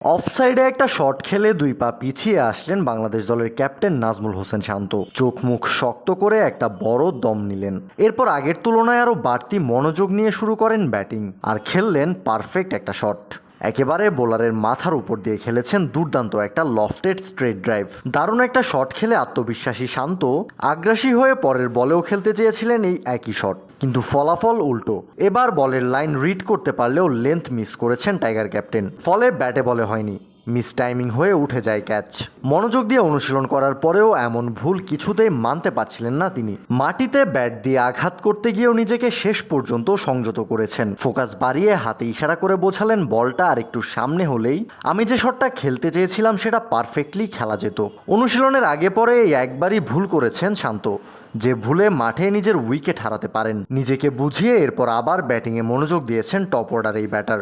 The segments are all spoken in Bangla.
অফসাইডে একটা শট খেলে দুই পা পিছিয়ে আসলেন বাংলাদেশ দলের ক্যাপ্টেন নাজমুল হোসেন শান্ত। চোখ মুখ শক্ত করে একটা বড় দম নিলেন। এরপর আগের তুলনায় আরও বাড়তি মনোযোগ নিয়ে শুরু করেন ব্যাটিং আর খেললেন পারফেক্ট একটা শট। একেবারে বোলারের মাথার উপর দিয়ে খেলেছেন দুর্দান্ত একটা লফটেড স্ট্রেট ড্রাইভ। দারুণ একটা শট খেলে আত্মবিশ্বাসী শান্ত আগ্রাসী হয়ে পরের বলেও খেলতে চেয়েছিলেন এই একই শট। কিন্তু ফলাফল উল্টো। এবার বলের লাইন রিড করতে পারলেও লেন্থ মিস করেছেন টাইগার ক্যাপ্টেন। ফলে ব্যাটে বলে হয়নি। মিস টাইমিং হয়ে উঠে যায় ক্যাচ। মনোযোগ দিয়ে অনুশীলন করার পরেও এমন ভুল কিছুতেই মানতে পারছিলেন না তিনি। মাটিতে ব্যাট দিয়ে আঘাত করতে গিয়েও নিজেকে শেষ পর্যন্ত সংযত করেছেন। ফোকাস বাড়িয়ে হাতে ইশারা করে বোঝালেন বলটা আর একটু সামনে হলেই, আমি যে শটটা খেলতে চেয়েছিলাম সেটা পারফেক্টলি খেলা যেত। অনুশীলনের আগে পরে একবারই ভুল করেছেন শান্ত। যে ভুলে মাঠে নিজের উইকেট হারাতে পারেন। নিজেকে বুঝিয়ে এরপর আবার ব্যাটিংয়ে মনোযোগ দিয়েছেন টপ অর্ডার এই ব্যাটার।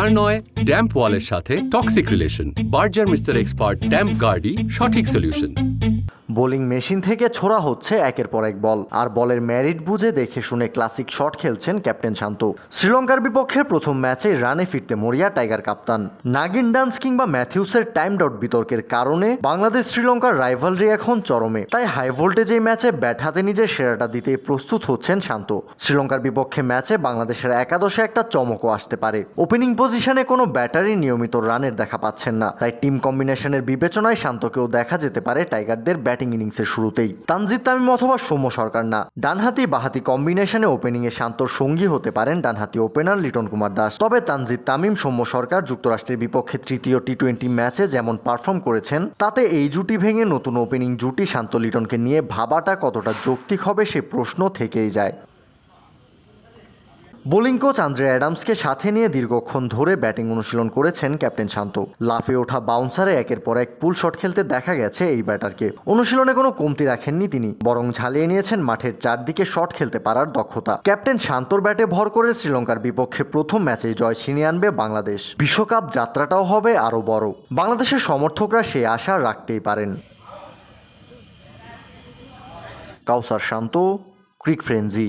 আর নয় ড্যাম্প ওয়ালের সাথে toxic relation Berger mister expert damp গার্ডি সঠিক সলিউশন বোলিং মেশিন থেকে ছোড়া হচ্ছে একের পর এক বল। আর বলের ম্যারিট বুঝে দেখে শুনে ক্লাসিক শট খেলছেন ক্যাপ্টেন শান্ত। শ্রীলঙ্কার বিপক্ষে প্রথম ম্যাচে রানে ফিরতে মরিয়া টাইগার কাপ্তান। নাগিন ডান্স কিংবা ম্যাথিউসের টাইম ডট বিতর্কের কারণে বাংলাদেশ শ্রীলঙ্কার রাইভালরি এখন চরমে। তাই হাই ভোল্টেজ এই ম্যাচে ব্যাট হাতে নিজের সেরাটা দিতে প্রস্তুত হচ্ছেন শান্ত। শ্রীলঙ্কার বিপক্ষে ম্যাচে বাংলাদেশের একাদশে একটা চমকও আসতে পারে। ওপেনিং পজিশনে কোনো ব্যাটারি নিয়মিত রানের দেখা পাচ্ছেন না। তাই টিম কম্বিনেশনের বিবেচনায় শান্তকেও দেখা যেতে পারে টাইগারদের ব্যাটিং ইনিংসের শুরুতেই। তানজিদ তামিম অথবা সৌম্য সরকার না। ডানহাতি বাহাতি কম্বিনেশনে ওপেনিংয়ে শান্ত সঙ্গী হতে পারেন ডানহাতি ওপেনার লিটন কুমার দাস। তবে তানজিদ তামিম, সৌম্য সরকার যুক্তরাষ্ট্রের বিপক্ষে তৃতীয় টি টোয়েন্টি ম্যাচে যেমন পারফর্ম করেছেন, তাতে এই জুটি ভেঙে নতুন ওপেনিং জুটি শান্ত লিটনকে নিয়ে ভাবাটা কতটা যৌক্তিক হবে সে প্রশ্ন থেকেই যায়। বোলিং কোচ আন্দ্রে অ্যাডামসকে সাথে নিয়ে দীর্ঘক্ষণ ধরে ব্যাটিং অনুশীলন করেছেন ক্যাপ্টেন শান্ত। লাফে ওঠা বাউন্সারে একের পর এক পুল শট খেলতে দেখা গেছে এই ব্যাটারকে। অনুশীলনে কোনো কমতি রাখেননি তিনি, বরং ঝালিয়ে নিয়েছেন মাঠের চারদিকে শট খেলতে পারার দক্ষতা। ক্যাপ্টেন শান্তর ব্যাটে ভর করে শ্রীলঙ্কার বিপক্ষে প্রথম ম্যাচেই জয় ছিনিয়ে আনবে বাংলাদেশ। বিশ্বকাপ যাত্রাটাও হবে আরও বড়। বাংলাদেশের সমর্থকরা সে আশা রাখতেই পারেন। কাউসার শান্ত, ক্রিক ফ্রেন্জি